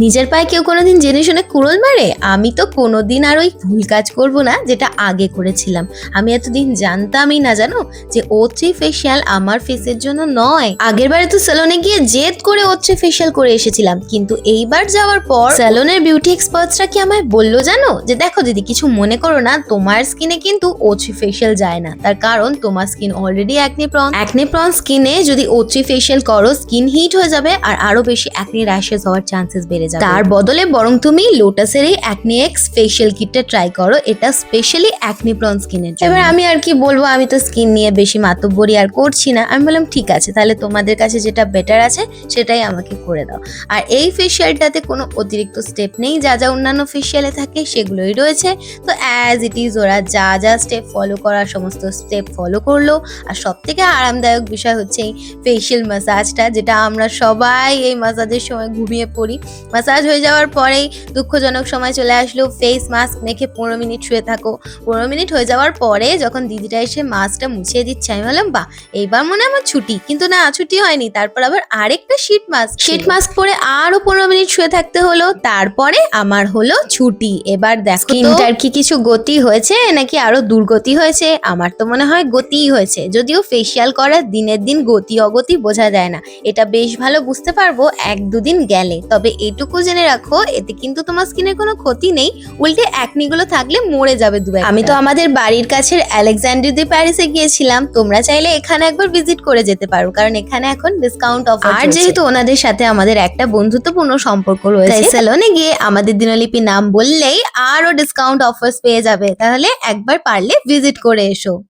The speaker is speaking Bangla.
নিজের পায়ে কেউ কোনোদিন জেনে শুনে কুড়োল মারে? আমি তো কোনোদিন আর ওই ভুল কাজ করব না যেটা আগে করেছিলাম। আমি এতদিন জানতামই না জানো যে ওত্রি ফেসিয়াল আমার ফেসের জন্য নয়। আগের বারে তো স্যালনে গিয়ে জেদ করে ওত্রি ফেসিয়াল করে এসেছিলাম। কিন্তু এইবার যাওয়ার পর স্যালনের বিউটি এক্সপার্টসরা কি আমায় বলল জানো? যে দেখো দিদি, কিছু মনে করো না, তোমার স্কিনে কিন্তু ওত্রি ফেসিয়াল যায় না। তার কারণ তোমার skin already acne prone acne prone স্কিনে যদি ওত্রি ফেসিয়াল করো স্কিন হিট হয়ে যাবে আর আরও বেশি অ্যাকনে র্যাশেস হওয়ার চান্সেস বেড়ে যাবে। তার বদলে বরং তুমি লোটাসের এই অ্যাকনে এক্স ফেশিয়াল কিটটা ট্রাই করো এটা স্পেশালি অ্যাকনি প্রন স্কিনের জন্য। এবার আমি আর কি বলব আমি তো স্কিন নিয়ে বেশি মাতব্বরি আর করছি না। আমি বললাম ঠিক আছে তাহলে তোমাদের কাছে যেটা বেটার আছে সেটাই আমাকে করে দাও। আর এই ফেসিয়ালটাতে কোনো অতিরিক্ত স্টেপ নেই যা যা অন্যান্য ফেসিয়ালে থাকে সেগুলোই রয়েছে। তো অ্যাজ ইট ইজ ওরা যা যা স্টেপ ফলো করার সমস্ত স্টেপ ফলো করল। আর সব থেকে আরামদায়ক বিষয় হচ্ছে এই ফেসিয়াল ম্যাসাজটা যেটা আমরা সবাই এই ম্যাসাজের সময় ঘুমিয়ে পড়ি। ম্যাসাজ হয়ে যাওয়ার পরেই দুঃখজনক সময় চলে আসলো। ফেস মাস্ক মেখে পনেরো মিনিট শুয়ে থাকো। পনেরো মিনিট হয়ে যাওয়ার পরে যখন দিদিটা এসে মাস্কটা মুছিয়ে দিচ্ছে আমি বললাম বাহ এইবার মনে আমার ছুটি। কিন্তু না ছুটি হয়নি। তারপর আবার আরেকটা শীট মাস্ক শীট মাস্ক পরে আরও পনেরো মিনিট শুয়ে থাকতে হলো। তারপরে আমার হলো ছুটি। এবার দেখো স্কিনটার কি কিছু গতি হয়েছে নাকি আরও দুর্গতি হয়েছে? আমার তো মনে হয় গতিই হয়েছে। যদিও ফেসিয়াল করার দিনের দিন গতি অগতি বোঝা যায় না। এটা বেশ ভালো বুঝতে পারব এক দুদিন গেলে। তবে এটুকু জেনে রাখো এতে কিন্তু তোমার স্কিনের কোনো ক্ষতি নেই। উল্টে অ্যাকনিগুলো থাকলে মরে যাবে দু আমি তো আমাদের বাড়ির কাছের আলেকজান্ডার দি প্যারিসে গিয়েছিলাম। তোমরা চাইলে এখানে একবার ভিজিট করে যেতে পারো কারণ এখানে এখন ডিসকাউন্ট অফার আর যেহেতু ওনাদের সাথে আমাদের একটা বন্ধুত্বপূর্ণ সম্পর্ক রয়েছে সেলনে গিয়ে আমাদের দিনলিপি নাম বললেই আরও ডিসকাউন্ট অফার্স পেয়ে যাবে। তাহলে একবার পারলে ভিজিট করে এসো।